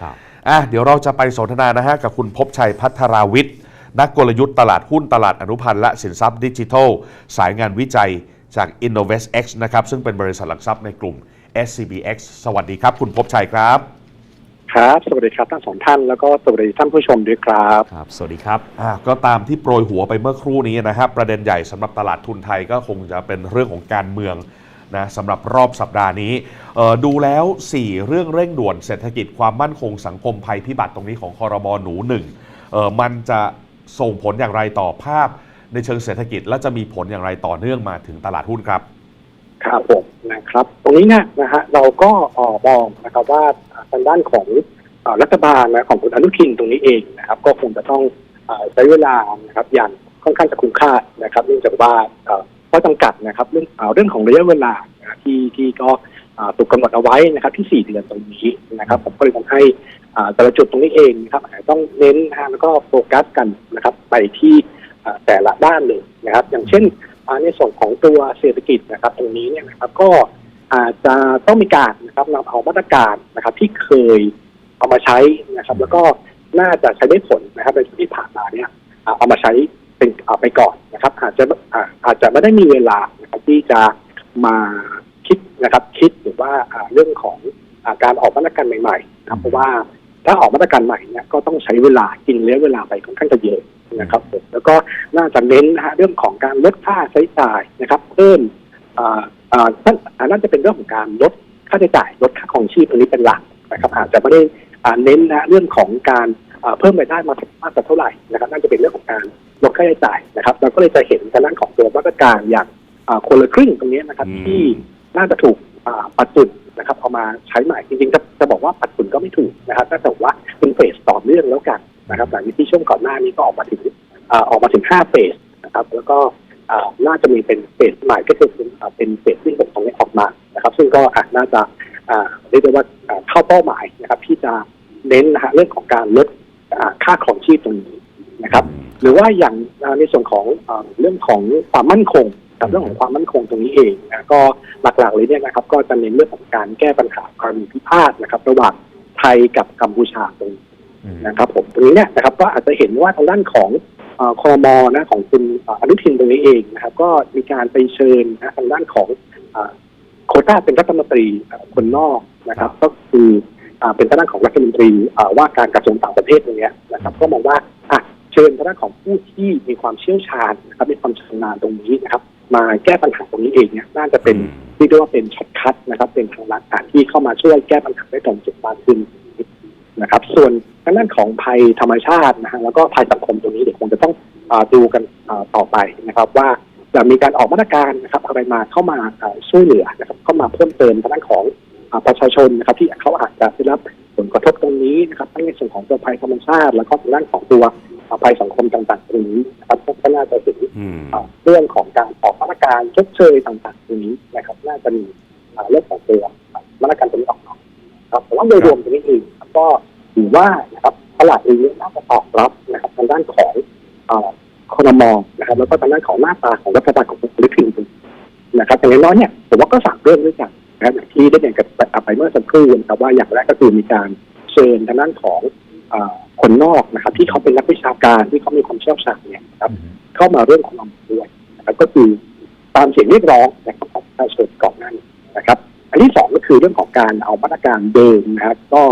ครับอะเดี๋ยวเราจะไปสนทนานะฮะกับคุณภพชัยพัทราวิทย์ นักกลยุทธ์ตลาดหุ้นตลาดอนุพันธ์และสินทรัพย์ดิจิทัล สายงานวิจัยจาก InnovestX นะครับ ซึ่งเป็นบริษัทหลักทรัพย์ในกลุ่ม SCBX สวัสดีครับ คุณภพชัยครับ ครับ สวัสดีครับทั้งสองท่านแล้วก็สวัสดีท่านผู้ชมด้วยครับครับ สวัสดีครับอ่าก็ตามที่โปรยหัวไปเมื่อครู่นี้นะครับประเด็นใหญ่สำหรับตลาดทุนไทยก็คงจะเป็นเรื่องของการเมือง นะสำหรับรอบสัปดาห์นี้ ดูแล้ว 4 เรื่องเร่งด่วนเศรษฐกิจความมั่นคงสังคมภัยพิบัติตรงนี้ของคอรมอหนูหนึ่งมันจะส่งผลอย่างไรต่อภาพในเชิงเศรษฐกิจและจะมีผลอย่างไรต่อเนื่องมาถึงตลาดหุ้นครับครับผมนะครับ ตรงนี้เนี่ยนะฮะเราก็ออมองนะครับว่าทางด้านของรัฐบาลนะของคุณอนุทินตรงนี้เองนะครับ ก็คงจะต้องใช้เวลานะครับอย่างค่อนข้างจะคุ้มค่านะครับเนื่องจากว่า ข้อจำกัดนะครับ เรื่องเรื่องของระยะเวลาที่ที่ก็ถูกกำหนดเอาไว้นะครับ ที่ 4 เดือนตรงนี้นะครับ ผมก็เลยทำให้แต่ละจุดตรงนี้เองนะครับต้องเน้นนะฮะแล้วก็โฟกัสกันนะครับ ไปที่แต่ละด้านเลยนะครับ อย่างเช่นอ่าในส่วนของตัวเศรษฐกิจนะครับ ตรงนี้เนี่ยนะครับก็อาจจะต้องมีการนะครับนำเอามาตรการนะครับ ที่เคยเอามาใช้นะครับ แล้วก็น่าจะใช้ได้ผลนะครับในช่วงที่ผ่านมาเนี่ยเอามาใช้ เป็นเอาไปก่อนนะครับ อาจจะอ่าอาจจะไม่ได้มีเวลานะครับที่จะมาคิดนะครับ คิดหรือว่าอ่าเรื่องของอาการออกมาตรการใหม่ๆนะครับเพราะว่าถ้าออกมาตรการใหม่เนี่ยก็ต้องใช้เวลากินระยะเวลาไปค่อนข้างจะเยอะนะครับผมแล้วก็น่าจะเน้นนะฮะเรื่องของการลดค่าใช้จ่ายนะครับเพิ่มอ่าอ่าท่านอ่าน่าจะเป็นเรื่องของการลดค่าใช้จ่ายลดค่าของชีพตรงนี้เป็นหลักนะครับอาจจะไม่ได้อ่าเน้นนะเรื่องของการอ่าเพิ่มรายได้มามากสักเท่าไหร่นะครับ น่าจะเป็นเรื่องของการ ลดค่าใช้จ่ายนะครับ เราก็เลยจะเห็นทางด้านของตัวมาตรการอย่างอ่าคนละครึ่งตรงนี้นะครับอืมที่น่าจะถูกอ่าปัดจุนนะครับเอามาใช้ใหม่จริงๆจะจะบอกว่าปัดจุนก็ไม่ถูกนะครับถ้าแต่ว่าเป็นเฟสต่อเนื่องแล้วกันนะครับหลังจากที่ช่วงก่อนหน้านี้ก็ออกมาถึงอ่าออกมาถึง 5 เฟสนะครับ แล้วก็อ่าน่าจะมีเป็นเฟสใหม่ก็คือเป็นอ่าเป็นเฟสที่หกตรงนี้ออกมานะครับ ซึ่งก็อะน่าจะอ่าเรียกได้ว่าอ่าเข้าเป้าหมายนะครับที่จะเน้นนะฮะเรื่องของการลดอ่าค่าของชีพตรงนี้ นะครับ หรือว่าอย่างอ่าในส่วนของอ่าเรื่องของความมั่นคงกับเรื่องของความมั่นคงตรงนี้เองนะก็หลักๆเลยเนี่ยนะครับ ก็จะเน้นเรื่องของการแก้ปัญหากรณีพิพาทนะครับ ระหว่างไทยกับกัมพูชาตรงนี้นะครับ ผมตรงนี้เนี่ยนะครับ ก็อาจจะเห็นว่าทางด้านของเอ่อคอมอนะของคุณเอ่ออนุทินตรงนี้เองนะครับ ก็มีการไปเชิญนะทางด้านของเอ่อโควต้าเป็นรัฐมนตรีเอ่อคนนอกนะครับ ก็คืออ่าเป็นทางด้านของรัฐมนตรีอ่าว่าการกระทรวงต่างประเทศตรงเนี้ยนะครับ ก็มองว่าอะ เชิญทางด้านของผู้ที่มีความเชี่ยวชาญนะครับมีความชำนาญตรงนี้นะครับ มาแก้ปัญหาตรงนี้เองเนี่ยน่าจะเป็นที่เรียกว่าเป็นช็อตคัทนะครับ เป็นทางลัดอ่านที่เข้ามาช่วยแก้ปัญหาได้ตรงจุดมากขึ้นนะครับ ส่วนทางด้านของภัยธรรมชาตินะฮะแล้วก็ภัยสังคมตรงนี้เดี๋ยวคงจะต้องอาดูกันอ่าต่อไปนะครับ ว่าจะมีการออกมาตรการนะครับอะไรมาเข้ามาอ่าช่วยเหลือนะครับ เข้ามาเพิ่มเติมทางด้านของอ่าประชาชนนะครับ ที่เขาอาจจะได้รับผลกระทบตรงนี้นะครับทั้งในส่วนของตัวภัยธรรมชาติ แล้วก็ทางด้านของตัวอ่า ภัยสังคมต่างๆตรงนี้นะครับก็น่าจะเห็นอืมอ่าเรื่องของการออกมาตรการชดเชยต่างๆตรงนี้นะครับ น่าจะมีอ่าเรื่องของตัวมาตรการตรงนี้ออกมาครับแต่ว่าโดยรวมตรงนี้เองก็ถือว่านะครับตลาดเองน่าจะตอบรับนะครับทางด้านของอ่าคอรมอนะครับ แล้วก็ทางด้านของหน้าตาของรัฐบาลของคุณลิขิตนะครับแต่อย่างน้อยเนี่ยผมว่าก็สามเรื่องด้วยกันนะครับอย่างที่ได้เรียนกันไปเมื่อสักครู่นะครับว่าอย่างแรกก็คือมีการเชิญทางด้านของอ่า คนนอกนะครับ ที่เขาเป็นนักวิชาการที่เขามีความเชี่ยวชาญเนี่ยนะครับเข้ามาเรื่องของเราด้วยนะครับก็คือตามเสียงเรียกร้องนะครับของประชาชนก่อนหน้านี้นะครับ อันที่สองก็คือเรื่องของการเอามาตรการเดิมนะครับก็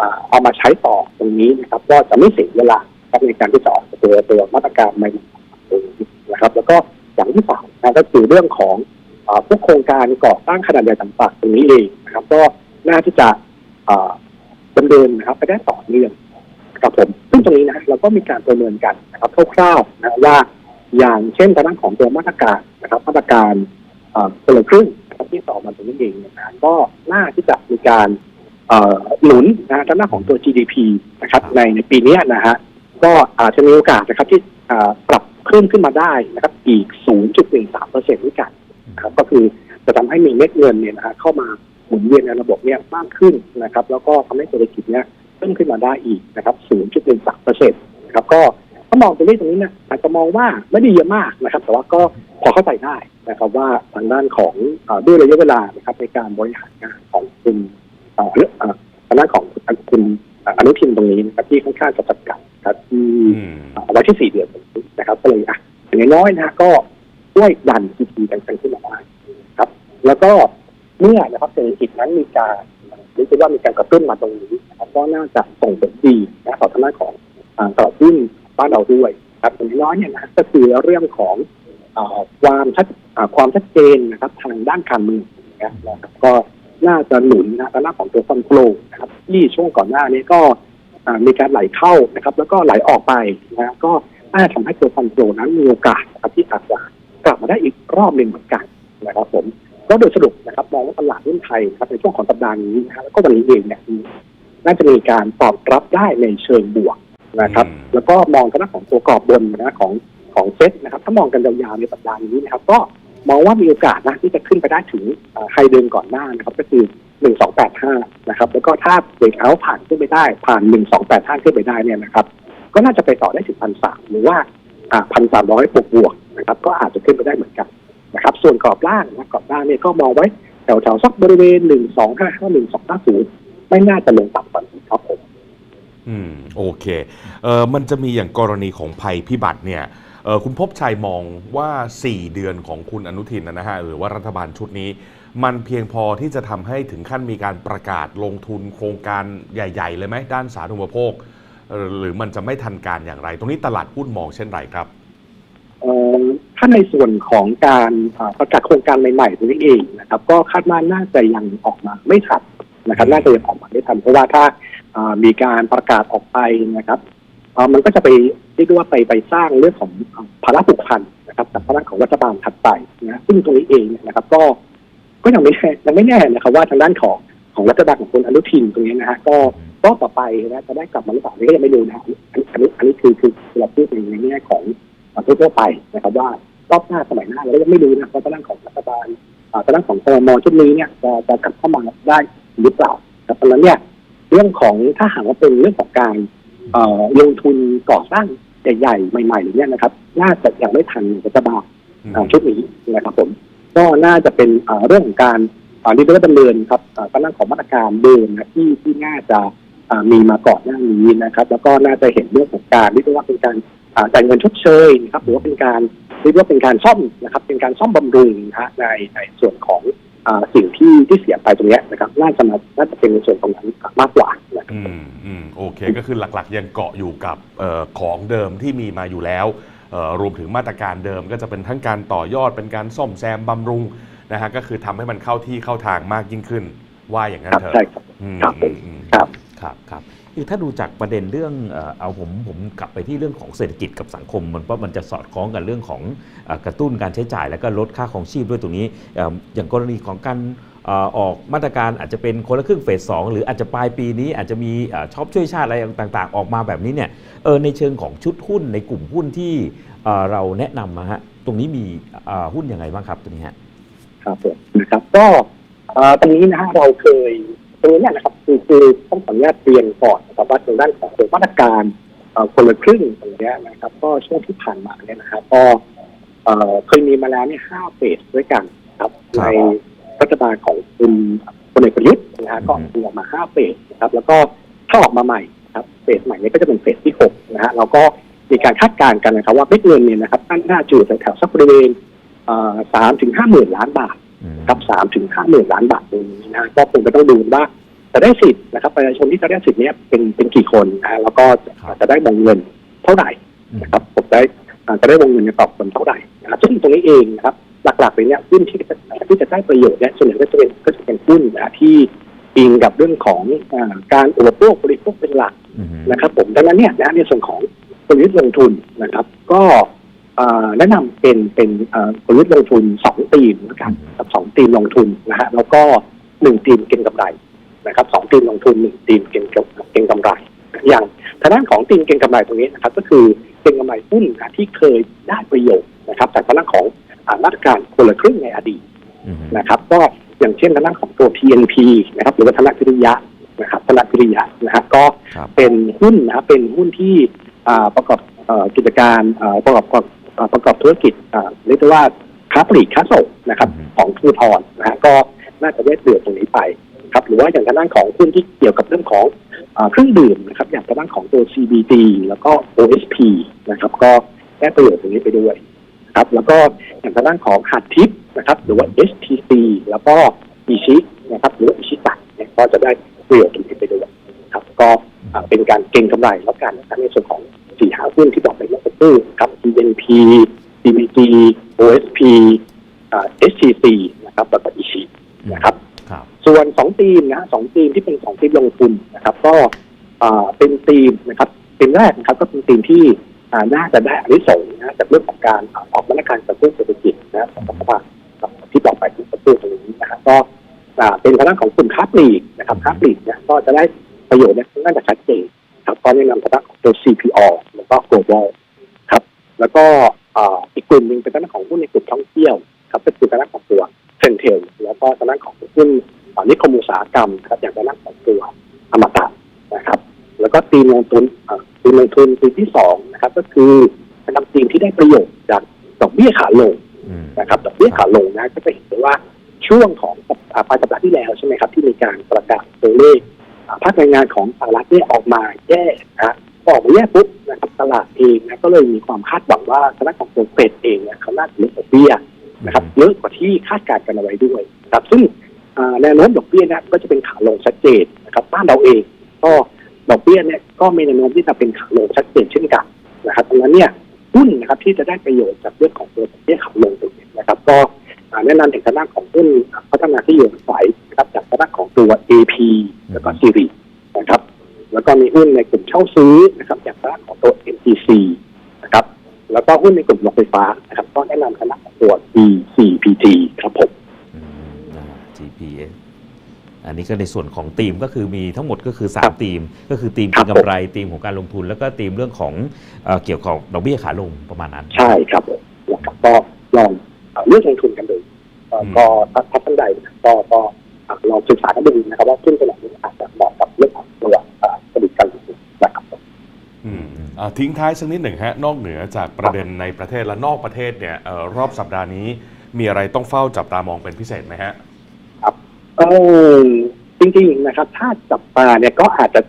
อ่าเอามาใช้ต่อตรงนี้นะครับ ก็จะไม่เสียเวลาครับในการที่จะออกตัวตัวมาตรการใหม่ๆตรงนี้นะครับ แล้วก็อย่างที่สามนะก็คือเรื่องของอาพวกโครงการก่อสร้างขนาดใหญ่ต่างๆตรงนี้เองนะครับ ก็น่าที่จะอ่าดำเนินนะครับไปได้ต่อเนื่อง ครับผมซึ่งตรงนี้นะเราก็มีการประเมินกันนะครับคร่าวๆนะว่าอย่างเช่นทางด้านของตัวมาตรการนะครับมาตรการเอ่อคนละครึ่งนะครับที่ต่อมาตรงนี้เองเนี่ยนะก็น่าที่จะมีการเอ่อหนุนนะฮะทางด้านของตัว GDP นะครับในในปีเนี้ยนะฮะก็อาจจะมีโอกาสนะครับที่อ่าปรับเพิ่มขึ้นมาได้นะครับอีก 0.13เปอร์เซ็นต์ด้วยกันนะครับก็คือจะทำให้มีเม็ดเงินเนี่ยนะฮะเข้ามาหมุนเวียนในระบบเนี่ยมากขึ้นนะครับ แล้วก็ทำให้เศรษฐกิจเนี่ยเพิ่มขึ้นมาได้อีกนะครับ0.13เปอร์เซ็นต์นะครับก็ถ้ามองตรงนี้ตรงนี้เนะอาจจะมองว่าไม่ได้เยอะมากนะครับ แต่ว่าก็พอเข้าใจได้นะครับว่าทางด้านของเอ่อด้วยระยะเวลานะครับในการบริหารงานของคุณเอ่อเรื่องเอ่อทางด้านของคุณนุทินตรงนี้นะครับที่ค่อนข้างจะจำกัดครับที่อืมเอาไว้ที่สี่เดือนนะครับก็เลยอะอย่างน้อยๆนะก็ช่วยดันทีทีกันขึ้นมาได้ครับ แล้วก็เมื่อนะครับเศรษฐกิจนั้นมีการหรือว่ามีการกระตุ้นมาตรงนี้นะครับ ก็น่าจะส่งผลดีนะต่อทางด้านของตลาดหุ้นบ้านเราด้วยครับอย่างน้อยเนี่ยนะก็คือเรื่องของอความชัดความชัดเจนนะครับทางด้านการเมืองนะครับก็น่าจะหนุนนะทางด้านของตัวฟันโฟลนะครับ ที่ช่วงก่อนหน้านี้ก็มีการไหลเข้านะครับ แล้วก็ไหลออกไปนะก็น่าจะทำให้ตัวฟันโฟนั้นมีโอกาสนะครับที่อาจจะกลับมาได้อีกรอบหนึ่งเหมือนกันนะครับผมก็โดยสรุปนะครับมองว่าตลาดหุ้นไทยนะครับในช่วงของสัปดาห์นี้นะฮะแล้วก็วันนี้เองเนี่ย น่าจะมีการตอบรับได้ในเชิงบวกนะครับอืมแล้วก็มองกันด้านของตัวกรอบบนนะของของเซ็ตนะครับ ถ้ามองกันยาวๆในสัปดาห์นี้นะครับ ก็มองว่ามีโอกาสนะที่จะขึ้นไปได้ถึงไฮเดิมก่อนหน้านะครับ ก็คือ1285นะครับ แล้วก็ถ้าเบรกเอาท์ผ่านขึ้นไปได้ ผ่าน1285ขึ้นไปได้เนี่ยนะครับ ก็น่าจะไปต่อได้ถึง1,300หรือว่าอ่า1,300บวกบวกๆนะครับ ก็อาจจะขึ้นไปได้เหมือนกันนะครับ ส่วนกรอบล่างนะกรอบล่างเนี่ยก็มองไว้แถวๆสักบริเวณ1255 1250 ไม่น่าจะลงต่ำกว่านี้ครับผมอืมโอเคเออมันจะมีอย่างกรณีของภัยพิบัติเนี่ยเออคุณพบชัยมองว่า 4 เดือนของคุณอนุทินนะฮะหรือว่ารัฐบาลชุดนี้ มันเพียงพอที่จะทำให้ถึงขั้นมีการประกาศลงทุนโครงการใหญ่ ๆ เลยไหมด้านสาธารณูปโภคเอ่อหรือมันจะไม่ทันการอย่างไร ตรงนี้ตลาดหุ้นมองเช่นไรครับเอ่อถ้าในส่วนของการอ่าประกาศโครงการใหม่ๆตรงนี้เองนะครับ ก็คาดว่าน่าจะยังออกมาไม่ทัน นะครับน่าจะยังออกมาไม่ทันเพราะว่าถ้ามีการประกาศออกไปนะครับมันก็จะไปเรียกได้ว่าไปไปสร้างเรื่องของภาระผูกพันนะครับกับภาระของรัฐบาลถัดไปนะซึ่งตรงนี้เองเนี่ยนะครับ ก็ก็ยังไม่แน่ยังไม่แน่นะครับว่าทางด้านของของรัฐบาลของคุณอนุทินตรงนี้นะฮะก็ก็ต่อไปนะจะได้กลับมาหรือเปล่านี่ก็ยังไม่รู้นะฮะอันนี้อันนี้อันนี้คือคือเราพูดในในแง่ของทั่วไปนะครับ ว่ารอบหน้าสมัยหน้าเรายังไม่รู้นะว่าทางด้านของรัฐบาลอ่าทางด้านของคอมชุดนี้เนี่ยจะจะกลับเข้ามาได้ หรือเปล่าแต่ตอนนั้นเนี่ยเรื่องของถ้าหากว่าเป็นเรื่องของการเอ่อลงทุนก่อสร้างใหญ่ๆใหม่ๆอย่างเงี้ยนะครับ น่าจะยังไม่ทันรัฐบาลอ่าชุดนี้นะครับผมก็น่าจะเป็นอ่าเรื่องของการอ่านี่ก็ดำเนินครับอ่าทางด้านของมาตรการเดิมนะที่ที่น่าจะอ่ามีมาก่อนหน้านี้นะครับ แล้วก็น่าจะเห็นเรื่องของการเรียกว่าเป็นการอ่าจ่ายเงินชดเชยนะครับหรือว่าเป็นการเรียกว่าเป็นการซ่อมนะครับ เป็นการซ่อมบำรุงนะฮะในในส่วนของอ่า สิ่งที่ที่เสียไปตรงเนี้ยนะครับน่าจะมาน่าจะเป็นในส่วนตรงนั้นมากกว่านะครับอืมอืมโอเคก็คือหลักๆ ยังเกาะอยู่กับเออของเดิมที่มีมาอยู่แล้วเอ่อรวมถึงมาตรการเดิมก็จะเป็นทั้งการต่อยอดเป็นการซ่อมแซมบำรุงนะฮะก็คือทำให้มันเข้าที่เข้าทางมากยิ่งขึ้น ว่าอย่างนั้คนรับเถอะใช่ครับอืมครับผมอืมครับครับ คือถ้าดูจากประเด็นเรื่องเอาผมผมกลับไปที่เรื่องของเศรษฐกิจกับสังคม มันเพราะมันจะสอดคล้องกับเรื่องของกระตุ้นการใช้จ่าย แล้วก็ลดค่าของชีพด้วยตรงนี้ อย่างกรณีของการออกมาตรการอาจจะเป็นคนละครึ่งเฟสสองหรืออาจจะปลายปีนี้อาจจะมีช็อปช่วยชาติอะไรต่าง ๆ ออกมาแบบนี้เนี่ยเออในเชิงของชุดหุ้นในกลุ่มหุ้นที่เราแนะนำมาฮะตรงนี้มีหุ้นยังไงบ้างครับตัวนี้ฮะครับผมนะครับก็เอ่อตรงนี้นะฮะเราเคย รงนี้เนี่ยนะครับคือคือต้องขออนุญาตเรียนก่อนนะครับว่าทางด้านของตัวมาตรการเอ่อคนละครึ่งตรงเนี้ยนะครับ ก็ช่วงที่ผ่านมาเนี่ยนะครับก็เอ่อเคยมีมาแล้วเนี่ยห้าเฟสด้วยกันครับครัในบรัฐบาลของคุณพลเอกประยุทธ์นะฮะก็อืมมีออกมาห้าเฟสนะครับ แล้วก็ถ้าออกมาใหม่ครับเฟสใหม่เนี้ก็จะเป็นเฟสที่หกนะฮะเราก็มีการคาดการณ์กันนะครับ ว่าเม็ดเงินเนี่ยนะครับน่าจะอยู่แถวๆสักบริเวณสามถึงห้าหมื่นล้านบาทอืม ครับสามถึงห้าหมื่นล้านบาทตรงนี้นะก็คงจะต้องดูว่าจะได้สิทธิ์นะครับประชาชนที่จะได้สิทธิ์เนี้ยเป็นเป็นกี่คนนะฮะแล้วก็จะได้วงเงินเท่าไหร่นะครับผมได้อ่าจะได้วงเงินในต่อคนเท่าไหร่นะครับซึ่งตรงนี้เองนะครับ หลักๆเลยเนี่ยหุ้นที่จะที่จะได้ประโยชน์เนี่ยส่วนใหญ่ก็จะเป็นก็จะเป็นหุ้นนะที่อิงกับเรื่องของอาการอุปโภคบริโภคเป็นหลักอืมนะครับ ผมดังนั้นเนี่ยนะในส่วนของกลยุทธ์ลงทุนนะครับ ก็อ่า แนะนำเป็นเป็นอ่ากลยุทธ์ลงทุนสองธีมนะครับกับสองธีมลงทุนนะฮะแล้วก็หนึ่งธีมเก็งกำไรนะครับสองธีมลงทุนหนึ่งธีมเก็งกำเก็งกำไร อย่างทางด้านของธีมเก็งกำไรตรงนี้นะครับ ก็คือเก็งกำไรหุ้นนะที่เคยได้ประโยชน์นะครับจากทางด้านของอ่ามาตรการคนละครึ่งในอดีตอืมนะครับ ก็อย่างเช่นทางด้านของตัว PNP นะครับหรือว่าธนพิริยะนะครับธนพิริยะนะครับก็ครับเป็นหุ้นนะครับเป็นหุ้นที่อ่าประกอบเอ่อกิจการอ่าประกอบ ประกอบอ่าประกอบธุรกิจอ่าเรียกได้ว่าค้าปลีกค้าส่งนะครับอืมของทูทอนนะฮะก็น่าจะได้เปรียบตรงนี้ไปครับหรือว่าอย่างทางด้านของหุ้นที่เกี่ยวกับเรื่องของอ่าเครื่องดื่มนะครับ อย่างทางด้านของตัว CBD แล้วก็ OSP นะครับ ก็ได้ประโยชน์ตรงนี้ไปด้วยนะครับ แล้วก็อย่างทางด้านของฮาร์ดทิปนะครับ หรือว่า STC แล้วก็อิชินะครับ หรือว่าอิชิตะเนี่ยก็จะได้ประโยชน์ตรงนี้ไปด้วยนะครับ ก็อ่าเป็นการเก็งกำไรแล้วกันนะครับในส่วนของสี่ห้าหุ้นที่บอกไปเมื่อสักครู่ครับ TNP CBG OSP อ่า STC นะครับแล้วก็อิชินะครับครับส่วนสองทีมนะสองทีมที่เป็นสองทีมลงทุนนะครับ ก็อ่าเป็นทีมนะครับทีมแรกนะครับก็เป็นทีมที่อ่าน่าจะได้อานิสงส์นะจากเรื่องของการอ่าออกมาตรการกระตุ้นเศรษฐกิจนะของรัฐบาลครับที่ต่อไปที่กระตุ้นตรงนี้นะครับก็อ่าเป็นทางด้านของกลุ่มค้าปลีกนะครับค้าปลีกเนี่ยก็จะได้ประโยชน์เนี่ยน่าจะชัดเจนครับก็แนะนำทางด้านของตัว CPO แล้วก็ Global ครับ แล้วก็อ่าอีกกลุ่มหนึ่งเป็นทางด้านของหุ้นในกลุ่มท่องเที่ยวครับก็คือทางด้านของตัวเซนเทลแล้วก็ทางด้านของหุ้นอ่านิคมอุตสาหกรรมนะครับอย่างด้านของตัวอมตะนะครับ แล้วก็ทีมลงทุนอ่าทีมลงทุนทีมที่สองนะครับ ก็คือนะครับทีมที่ได้ประโยชน์จากดอกเบี้ยขาลงอืมนะครับดอกเบี้ยขาลงนะก็จะเห็นได้ว่าช่วงของอ่าปลายสัปดาห์ที่แล้วใช่ไหมครับ ที่มีการประกาศตัวเลขอ่าภาคแรงงานของสหรัฐเนี่ยออกมาแย่นะพอออกมาแย่ปุ๊บ องนะก็เลยมีความคาดหวังว่าทางด้านของตัวเฟดเองเนี่ยเขาน่าจะลดดอกเบี้ยนะครับเยอะกว่าที่คาดการณ์กันเอาไว้ด้วยนะครับซึ่งอ่าแนวโน้มดอกเบี้ยเนะก็จะเป็นขาลงชัดเจนนะครับบ้านเราเองก็ดอกเบี้ยเนี่ยก็มีแนวโน้มที่จะเป็นขาลงชัดเจนเช่นกันนะครับดังนั้นเนี่ยหุ้นนะครับที่จะได้ประโยชน์จากเรื่องของตัวดอกเบี้ยขาลงตรงนี้นะครับ ก็อ่าแนะนำถึงทางด้านของหุ้นพัฒนาที่อยู่อาศัยนะครับจากทางด้านของตัว AP แล้วก็ซีรีนะครับ แล้วก็มีหุ้นในกลุ่มเช่าซื้อนะครับจากทางด้านของตัว MTC นะครับแล้วก็หุ้นในกลุ่มโรงไฟฟ้านะครับก็แนะนำคณะของตัว BCPT ครับผมอืมอ่า GPS อันนี้ก็ในส่วนของทีมก็คือมีทั้งหมดก็คือครับ3ทีม ก็คือทีมครัเก็บงกำไรทีมของการลงทุน แล้วก็ทีมเรื่องของเอ่อเกี่ยวกับดอกเบี้ยขาลงประมาณนั้น ใช่ครับผมนะครับก็ลองเอ่อเลือกลงทุนกันดูเอ่ออืมก็ถ้าถ้าท่านใดนะครับก็ก็อะลองศึกษากันดูนะครับว่าหุ้นตัวไหนอาจ ทิ้งท้ายสักนิดหนึ่งฮะนอกเหนือจากประเด็นในประเทศและนอกประเทศเนี่ยออรอบสัปดาห์นี้มีอะไรต้องเฝ้าจับตามองเป็นพิเศษไหมฮะเออจริงๆนะครับ ถ้าจับตาเนี่ยก็อาจจะ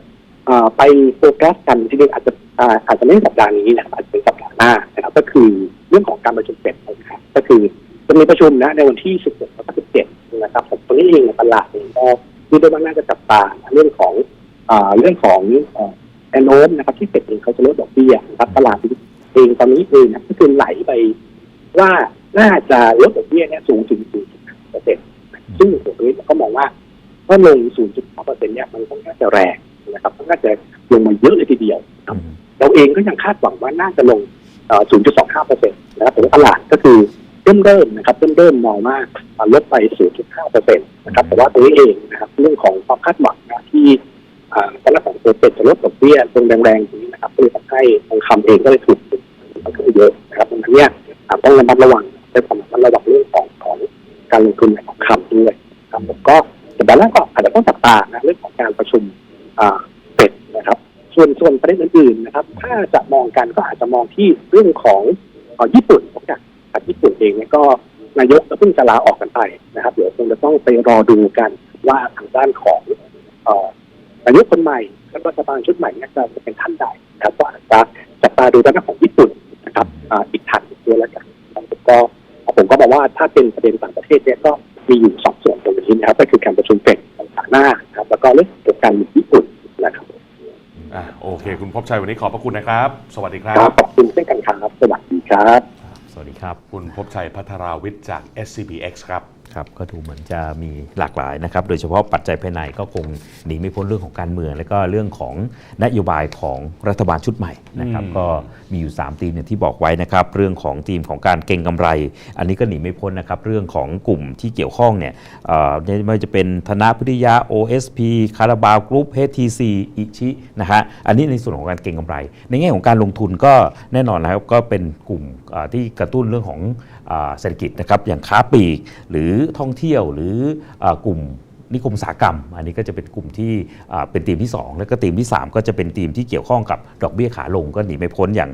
ออไปโฟกัสกันจริงๆอาจจะอาอาจจะไม่ใช่สัปดาห์นี้นะครับอาจจะเป็นสัปดาห์หน้านะครับ ก็คือเรื่องของการประชุมเฟดนะครับก็คือจะมีประชุมนะในวันที่ 16และ17นะครับผมตรงนี้เองตลาดเองก็มีด้ว่าน่าจะจับตาเรื่องของเรื่องของ เอ่อแอนโนมนะครับที่เฟดเองเขาจะลดดอกเบี้ยนะครับตลาดเองตอนนี้เองนะก็คือไหลไปว่าน่าจะลดดอกเบี้ยเนี่ยสูงถึง 0.5เปอร์เซ็นต์ซึ่งตรงนี้ก็มองว่าถ้าลง0.2เปอร์เซ็นต์เนี่ยมันค่อนข้างจะแรงนะครับค่อนข้าจะลงมาเยอะเลยทีเดียวเราเองก็ยังคาดหวังว่าน่าจะลง 0.25เปอร์เซ็นต์นะครับแต่ว่าตลาดก็คือเริ่มเริ่มนะครับเริ่มเริ่มมองว่าลดไป 0.5เปอร์เซ็นต์นะครับแต่ว่าตรงนี้เองนะครับเรื่องของความคาดหวังนะที่ ตลาดของตัวเป็ดจะลดดอกเบี้ยตรงแรงๆตรงนี้นะครับก็เลยทำให้ทองคำเองก็เลยถูกค่อนข้างเยอะนะครับดังนั้นเนี่ยต้องระมัดระวังในความระมัดระวังเรื่องของของการลงทุนในทองคำด้วยครับผมก็แต่ด้านแรกก็อาจจะต้องจับตานะเรื่องของการประชุมอ่าเฟดนะครับ ส่วนส่วนประเด็นอื่นๆนะครับ ถ้าจะมองกันก็อาจจะมองที่เรื่องของญี่ปุ่นนะครับจากญี่ปุ่นเองเนี่ยก็นายกก็เพิ่งจะลาออกกันไปนะครับ เดี๋ยวคงจะต้องไปรอดูกันว่าทางด้านของ นายกคนใหม่และรัฐบาลชุดใหม่เนี่ยจะเป็นท่านใดนะครับก็อาจจะจับตาดูด้านของญี่ปุ่นนะครับอ่าอีกท่านหนึ่งด้วยแล้วกันนะครับก็ผมก็บอกว่าถ้าเป็นประเด็นต่างประเทศเนี่ยก็มีอยู่สองส่วนตรงนี้นะครับก็คือการประชุมเฟดต่างๆหน้านะครับแล้วก็เรื่องเกี่ยวกับการเมืองญี่ปุ่นนะครับอ่าโอเค คุณพบชัยวันนี้ขอบพระคุณนะครับ สวัสดีครัครับบขอบคุณเช่นกันครับสวัสดีครับ สวัสดีครับ คุณพบชัยพัทราวิทย์จาก SCBX ครับ ครับก็ดูเหมือนจะมีหลากหลายนะครับ โดยเฉพาะปัจจัยภายในก็คงหนีไม่พ้นเรื่องของการเมือง และก็เรื่องของนโยบายของรัฐบาลชุดใหม่นะครับอืมก็มีอยู่3ทีมอย่างที่บอกไว้นะครับ เรื่องของทีมของการเก็งกำไร อันนี้ก็หนีไม่พ้นนะครับ เรื่องของกลุ่มที่เกี่ยวข้องเนี่ยเอ่อไม่ว่าจะเป็นธนาพิริยา OSP คาราบาวกรุ๊ป HTC อิชินะฮะอันนี้ในส่วนของการเก็งกำไร ในแง่ของการลงทุนก็แน่นอนนะครับก็เป็นกลุ่มเอ่อที่กระตุ้นเรื่องของอ่าเศรษฐกิจนะครับอย่างค้าปลีกหรือือท่องเที่ยวหรืออกลุ่มนิคมอุตสาหกรรม อันนี้ก็จะเป็นกลุ่มที่เป็นทีมที่ 2 แล้วก็ทีมที่ 3 ก็จะเป็นทีมที่เกี่ยวข้องกับดอกเบี้ยขาลงก็หนีไม่พ้นอย่าง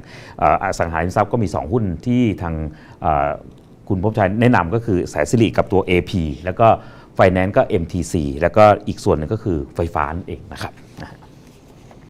อสังหาริมทรัพย์ก็มี 2 หุ้นที่ทางคุณพบชัยแนะนำก็คือแสนสิริกับตัว AP แล้วก็ไฟแนนซ์ก็ MTC แล้วก็อีกส่วนหนึงก็คือไฟฟ้านั่นเองนะครับ